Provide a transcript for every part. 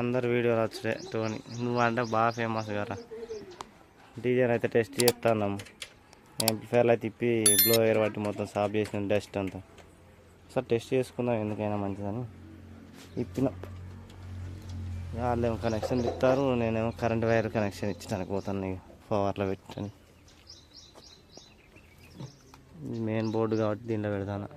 అందరు వీడియోలు వచ్చే టోనీ. నువ్వు అంటే బాగా ఫేమస్ కదా డీజేని అయితే టెస్ట్ చేస్తాను యాంప్లిఫైర్లు అయితే తిప్పి బ్లో ఎయిర్ పట్టి మొత్తం సాఫ్ చేసిన డస్ట్ అంతా. సార్ టెస్ట్ చేసుకుందాం ఎందుకైనా మంచిదని. ఇప్పిన వాళ్ళేమో కనెక్షన్ ఇస్తారు నేనేమో కరెంట్ వైర్ కనెక్షన్ ఇచ్చడానికి పోతాను ఇక పవర్లో పెట్టని. మెయిన్ బోర్డు కాబట్టి దీంట్లో పెడతాను.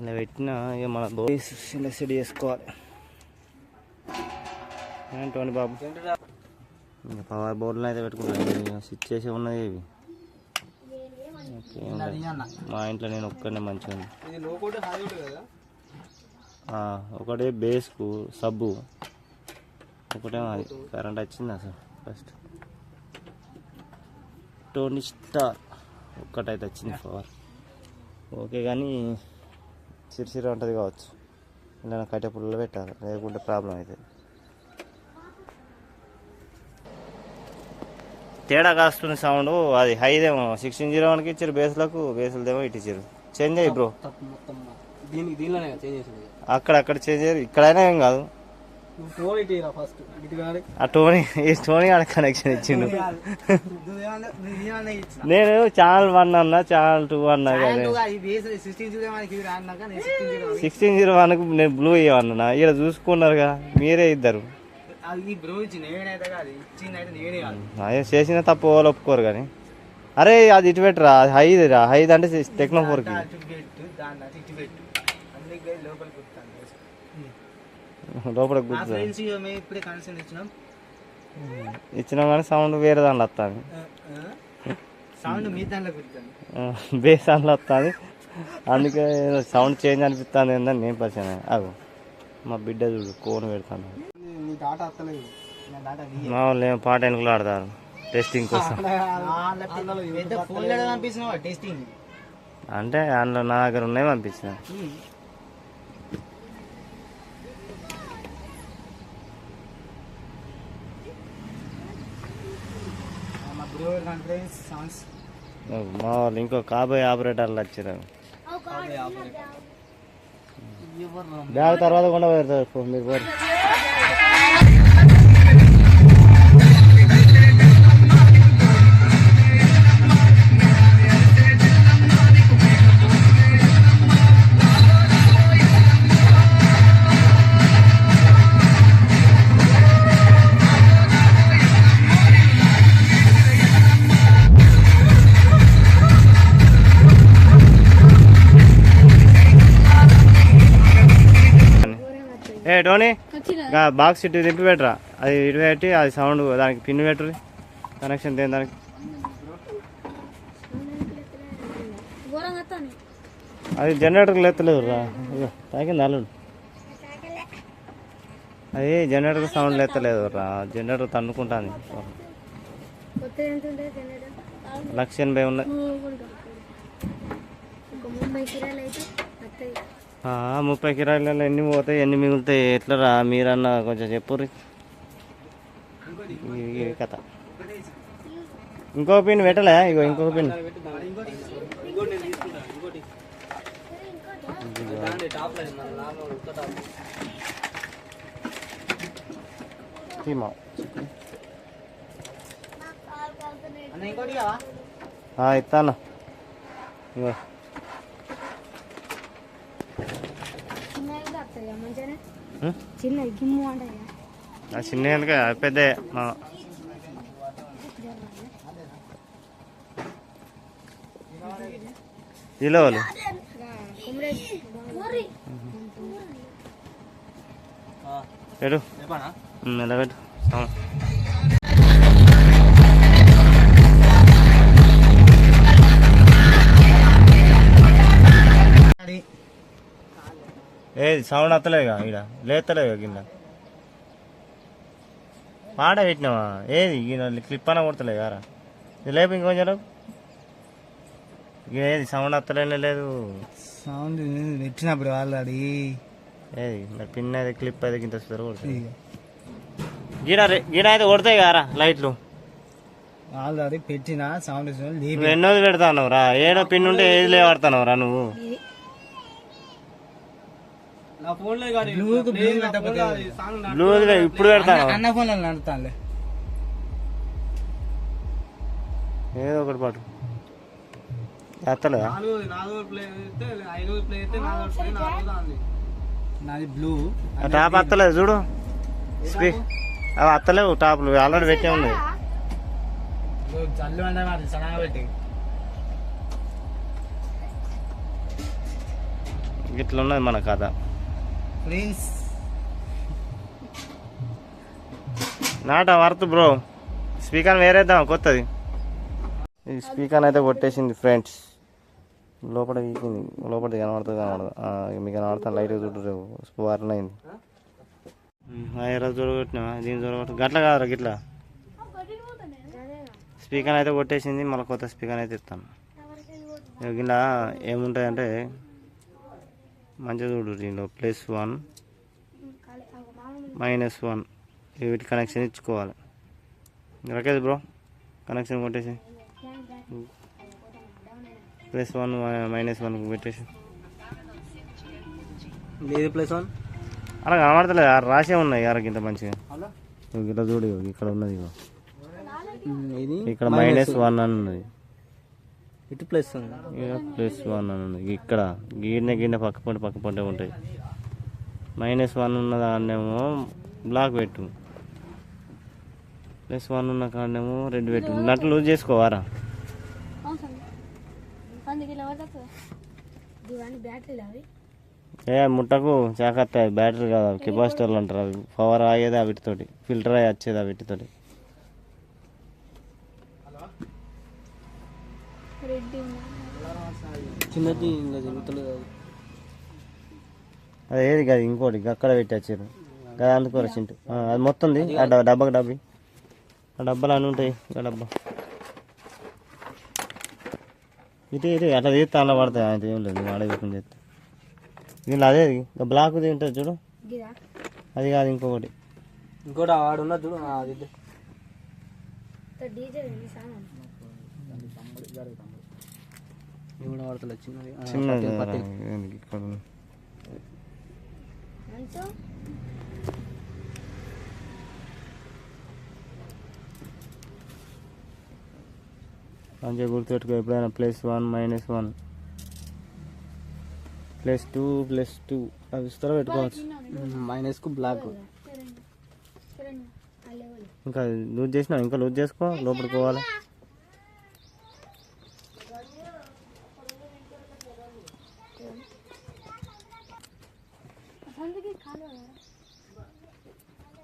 ఇలా పెట్టిన ఇక మన ఇలా సెట్ చేసుకోవాలి. ఏంటోని బాబు? ఇంకా పవర్ బోర్డులో అయితే పెట్టుకుంటాను. స్విచ్ చేసి ఉన్నది ఇవి. మా ఇంట్లో నేను ఒక్కనే మంచిగా ఒకటే బేస్కు సబ్బు. ఒకటేమో అది కరెంట్ వచ్చింది అసలు ఫస్ట్ టోనీ స్టార్. ఒక్కటైతే వచ్చింది పవర్ ఓకే కానీ సిరిసిరి ఉంటుంది కావచ్చు. ఇలా కట్టె పుల్లలు పెట్టాలి. లేకుంటే ప్రాబ్లం అవుతుంది తేడా కాస్తుంది సౌండ్ అది హైదేమో. సిక్స్టీన్ జీరో వన్కి ఇచ్చారు బేస్లకు బేసులదేమో ఇటు ఇచ్చారు చేంజ్ అయ్యి బ్రో అక్కడ అక్కడ చేంజ్ అయ్యారు. ఇక్కడైనా ఏం కాదు. టోనీ ఈ టోనీ ఆడ కనెక్షన్ ఇచ్చిండు. నేను ఛానల్ వన్ అన్నా ఛానల్ టూ అన్నా సిక్స్టీన్ జీరో రాన్నాక నేను బ్లూ ఇవ్వన్నా ఇక్కడ చూసుకున్నారుగా మీరే ఇద్దరు. అది చేసిన తప్పు వాళ్ళు ఒప్పుకోరు కానీ. అరే అది ఇటు పెట్టరా హైది రా హైది అంటే టెక్నో లోపల ఇచ్చినాం. కానీ సౌండ్ వేరే దాంట్లో వస్తుంది. సౌండ్ మీ దాంట్లో కుట్టాను బేస్ దాంట్లో వస్తుంది. అందుకే సౌండ్ చేంజ్ అనిపిస్తుంది ఏందని నేను పరిచయం అగు మా బిడ్డ చూడు కోన్ పెడతాను మా వాళ్ళు పాట వెనుకలు ఆడతారు టెస్టింగ్ కోసం. అంటే అందులో నా దగ్గర ఉన్నాయి పంపించిన మా బ్రో కాన్ఫరెన్స్ సాంగ్స్ మా వాళ్ళు ఇంకో కాబోయే ఆపరేటర్లు వచ్చారు బ్యాగ్ తర్వాత కూడా ఫోన్ మీరు పోరు. టోనీ బాక్స్ ఇటు తిప్పి పెట్టరా? అది ఇటు పెట్టి అది సౌండ్ దానికి పిన్ పెట్టరు. కనెక్షన్ దేని దానికి? అది జనరేటర్కి లేస్తలేదు రా తాకింది అల్లుడు. అది జనరేటర్ సౌండ్ లేస్తలేదు రా జనరేటర్ తినడం లక్ష ఎనభై ఉన్నాయి. ముప్పై కిరాయిలలో ఎన్ని పోతాయి ఎన్ని మిగులుతాయి ఎట్లరా మీరన్న మీరన్నా కొంచెం చెప్పుర్రి. ఇది కథ. ఇంకో పిన్ పెట్టలే ఇగో ఇంకో పిన్. ఇస్తాను ఇగో తీసుకుంటాను ఇంకోటి దాంట్లో టాప్ లేదు మన నార్మల్ ఉత్త టాప్ తీమా అన్న ఇంకోటి కావా ఇస్తాను ఇగో చిన్నవి కూడా వస్తాయి మంచిగానే ఉం? చిన్నవి గిమ్ము అంటాయి ఆ చిన్న ఎందుకు పెద్ద మా ఇలా వాళ్ళు పెట్టు? ఏది సౌండ్ వస్తలేదుగా ఈడ. లేస్తలేదుగా కింద. పాట పెట్టినావా? ఏది? ఈయన క్లిప్ అన్న కొడతలే కారా ఇది లేపు ఇంకొంచెం ఏది? సౌండ్ వస్తలేనే లేదు. సౌండ్ పెట్టినప్పుడు ఆల్రెడీ ఏది? పిన్ అయితే క్లిప్ అయితే ఇంత కొడుతుంది ఇక గీడ అయితే కొడతాయి కారా లైట్లు. ఆల్రెడీ పెట్టిన సౌండ్ ఎన్నోది పెడతావు రా ఏడో పిన్ ఉంటే ఏది లేవాడుతున్నావు రా నువ్వు? బ్లూ ఇప్పుడు పెడతాను అన్న ఫోన్ నడుతానులే ఏదో ఒకటి పాటు ఎత్తలేదా? నాది బ్లూ ఆ టాప్ అత్తలేదు చూడు. అవి అత్తలేవు టాప్లు. ఆల్రెడీ పెట్టే ఉన్నాయి. జల్లు అంటే మరి సడన్గా పెట్టి. ఇట్లా ఉన్నది మన కథ. ప్రిన్స్ నాట వర్త్ బ్రో. స్పీకర్ వేరేద్దాం కొత్తది. ఈ స్పీకర్ అయితే కొట్టేసింది ఫ్రెండ్స్. లోపల వీకింది. లోపల కనబడుతుంది కనబడదు. ఆ, మీకు కనబడతా లైట్ చూడరు వారణ అయింది. చూడగొట్టినా దీన్ని చూడగొట్టు గట్ల కాదురా గిట్లా. స్పీకర్ అయితే కొట్టేసింది మళ్ళీ కొత్త స్పీకర్ అయితే ఇస్తాను ఇలా ఏముంటాయంటే మంచిగా చూడు దీనిలో ప్లస్ వన్ మైనస్ వన్ వీటి కనెక్షన్ ఇచ్చుకోవాలి. రకేష్ బ్రో కనెక్షన్ కొట్టేసి. ప్లస్ వన్ మైనస్ వన్ పెట్టేసి. లేదు ప్లస్ వన్ అలా కనబడతలేదు. ఆ రాసే ఉన్నాయి యారకి ఇంత మంచిగా. ఇట్లా చూడు ఇక్కడ ఉన్నది ఇక్కడ మైనస్ వన్ అని ఉన్నది. ఇటు ప్లస్ ఇక ప్లస్ వన్ అని ఇక్కడ గిన్నె గిన్నె పక్క పొంటి పక్క పొంటే ఉంటాయి. మైనస్ వన్ ఉన్న దాన్నేమో బ్లాక్ పెట్టు. ప్లస్ వన్ ఉన్న కాడనేమో రెడ్ పెట్టు. నట్లు లూజ్ చేసుకోవారా? ఏ ముట్టకు. జాగ్రత్త. బ్యాటరీ కాదు కెపాసిటర్లు అంటారు అవి. పవర్ అయ్యేది ఆ వీటితోటి. ఫిల్టర్ అయ్యి వచ్చేది ఆ వీటితోటి రెడ్ చిన్నది ఇంకా అది. ఏది కాదు ఇంకోటి అక్కడ పెట్టి వచ్చారు అది అందుకోరు చింటు ఆ, అది మొత్తంది ఆ డబ్బాకి డబ్బి ఆ డబ్బాలు అన్నీ ఉంటాయి ఆ డబ్బా. ఇటు ఇటు అట్లా తీస్తే అలా పడతాయి ఆయన ఏం లేదు వాడే ఓపెన్ చేస్తే వీళ్ళు అదే బ్లాక్ ఉంటుంది చూడు. అది కాదు ఇంకొకటి. ఇంకోటి ఆడు ఉన్నది చూడు అది. డీజే ఇది కూడా వాడతలేదు చిన్నది ఇక్కడ? మంచిగా గుర్తుపెట్టుకో ఎప్పుడైనా plus one minus one plus two plus two అవి ఇస్తారా పెట్టుకోవచ్చు? మైనస్కు బ్లాక్ ఆ లెవెల్ ఇంకా లూజ్ చేసినా ఇంకా లూజ్ చేసుకో లోపలికి పోవాలి? అందుకే కాలు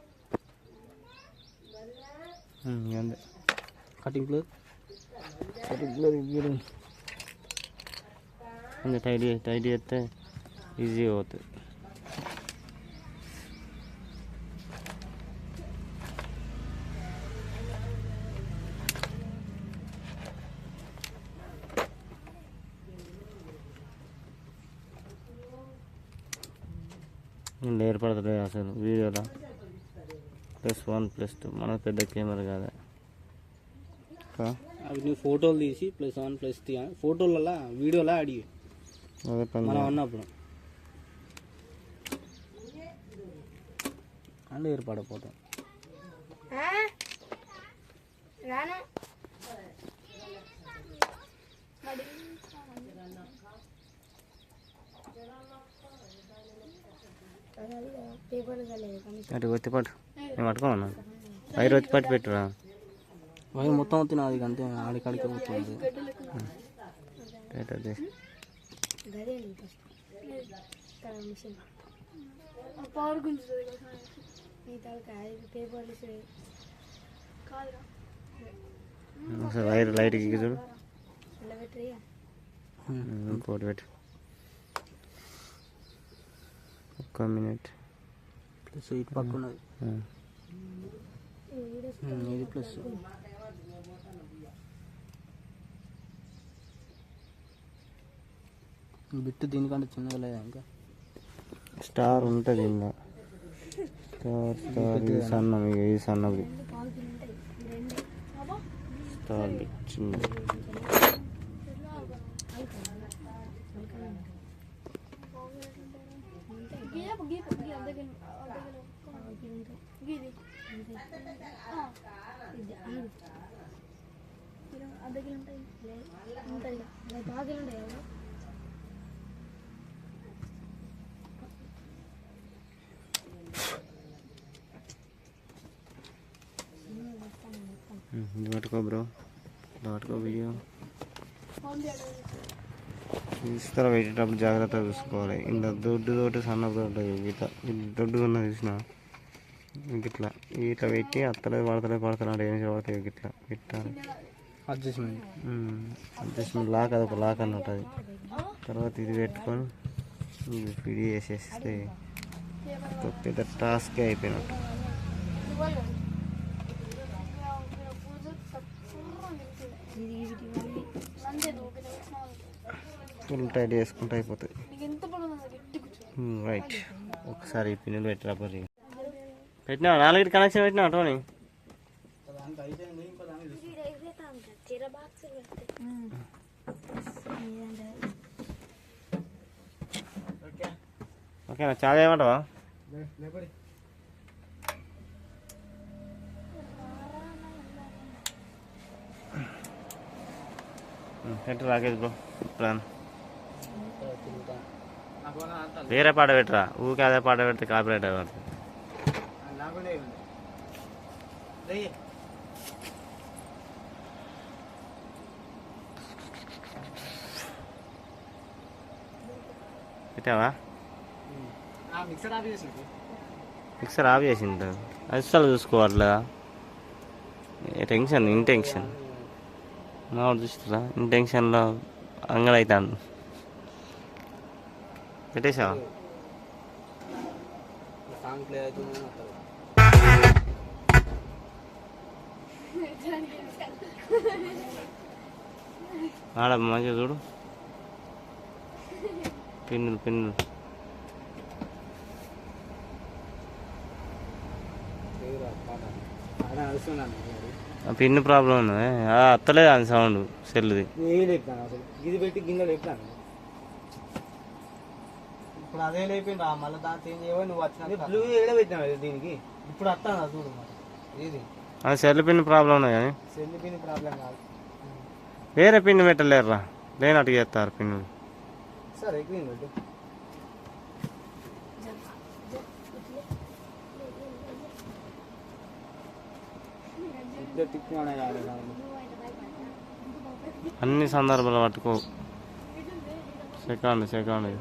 ఉమ్, ఇక అంతే కటింగ్ ప్లేట్ కొంచెం టైట్ చేసి టైట్ చేస్తే ఈజీగా ఏర్పడతలేదు అసలు వీడియోలో. Plus one plus two. మనకు పెద్ద కెమెరా కాదా? అవి నువ్వు ఫోటోలు తీసి ప్లస్ వన్ ప్లస్ త్రీ ఫోటోలలో వీడియోలో అడిగి అదే పని మనం అన్నప్పుడు. అంటే ఏర్పడపోతాం రాను. అటు వచ్చి పట్టు. నేను పట్టుకోమన్నా? వైర్ వచ్చి పట్టు పెట్టురా. వైర్ మొత్తం అది అంతే ఆడికాడికి పోతుంది. ఒకసారి వైర్ లైట్కి ఎక్కి చూడు ఇంకోటి పెట్టు. ఒక్క మినిట్ ప్లస్ ఇటు పక్క ఉన్నది. ఉమ్, ఇది ప్లస్. బిట్ దీనికంటే చిన్నగా లేదా ఇంకా? స్టార్ ఉంటుంది ఇందులో స్టార్ స్టార్ ఇది సన్నం ఇక ఇది సన్నది స్టార్ చిన్న గీపు గీపు గీ ఉంటాయి ఉంటాయి లేదు ఉంటాయి పట్టుకో బ్రో ఇది పట్టుకో వీడియో తీసుకురా పెట్టేటప్పుడు జాగ్రత్తగా చూసుకోవాలి. ఇంత దొడ్డు తోటి సన్న దొడ్డు గీత. ఇది దొడ్డుగా ఉన్నది చూసిన ఇట్లా. ఇట్లా పెట్టి అత్తలేదు పడతలేదు పడతలేదు ఏం చదువుతాయి ఇట్లా పెట్టాలి. అడ్జస్ట్మెంట్ అడ్జస్ట్మెంట్ లాక్ అది ఒక లాక్ అని ఉంటుంది తర్వాత ఇది పెట్టుకొని ఇది ఫిడి చేసేస్తే ఒక పెద్ద టాస్క్ అయిపోయినట్టు. ఇది ఫుల్ టైట్ చేసుకుంటే అయిపోతుంది రైట్ ఒకసారి పిన్నులు పెట్టరా పరి పెట్టినా నాలుగు కనెక్షన్ పెట్టినా టోని. ఓకేనా చాలా ఏమంటావా? లేపడి పెట్టు రాకేష్ బ్రో ప్లాన్ తిరుగుతా నాకు వాళ్ళ అంత వేరే పాట పెట్టరా? ఊకే అదే పాట పెడితే కాపీరైట్ అవుతుంది పెట్టావా? మిక్సర్ ఆఫ్ చేసింది అసలు చూసుకోవట్లేదా? టెన్షన్ ఇంటెన్షన్ మా చూస్తారా ఇంటెన్షన్లో అంగడైతాను పెట్టేసావా? సాంగ్ ప్లే అవుతుంది ఆడ మంచిగా చూడు. పిన్నులు పిన్నులు. పిన్ను ప్రాబ్లం ఉన్నది? అత్తలేదు అని సౌండ్ సెల్ది ఇది పెట్టి గిన్నెలు పెట్టాను ఇప్పుడు అదే లేపిండ్రా. మళ్ళీ దాంతో ఏం చేయవో నువ్వు వచ్చిన బ్లూ ఏడ పెట్టినావు దీనికి? ఇప్పుడు వస్తాను చూడు మరి. ఇది ఆ సెల్ పిన్ ప్రాబ్లం కానీ. సెల్ పిన్ ప్రాబ్లం కాదు. వేరే పిన్ పెట్టలేరురా. లేనట్టు చేస్తారు పిన్నులు సరే గ్రీన్ పెట్టు. ఇద్దరు తిప్పుకునే కాదు అన్ని సందర్భాలు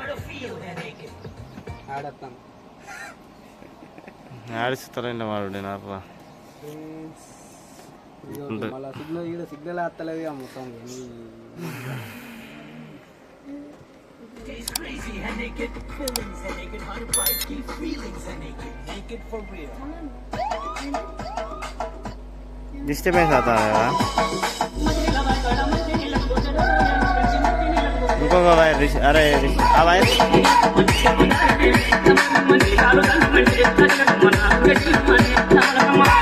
పట్టుకో సెకండ్ సెకండ్ ఆడతాను ఆడిస్తారండి వాడు నారా మళ్ళీ సిగ్నల్ ఇక్కడ సిగ్నల్ వస్తలేదు ఇక మొత్తం డిస్టర్బెన్స్ అవుతా కదా ఇంకొక వైర్ అరే ఆ వైర్ మన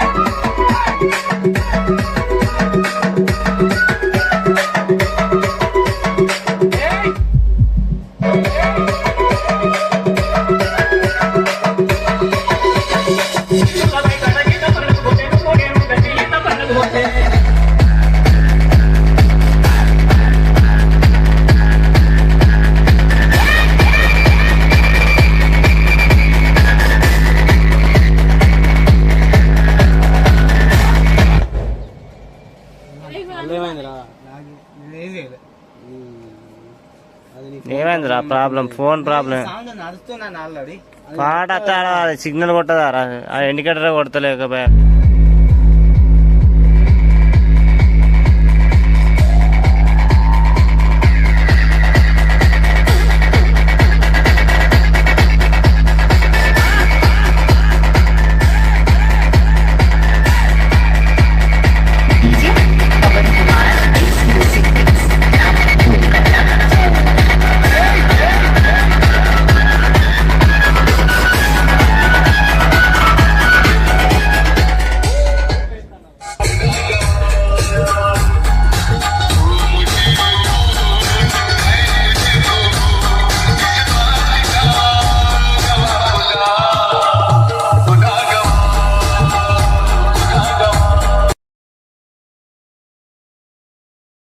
ఏమైందిరా? ప్రాబ్లం ఫోన్ ప్రాబ్లం పాట సిగ్నల్ కొట్టదారా ఇండికేటర్ కొడతలేకపోయా.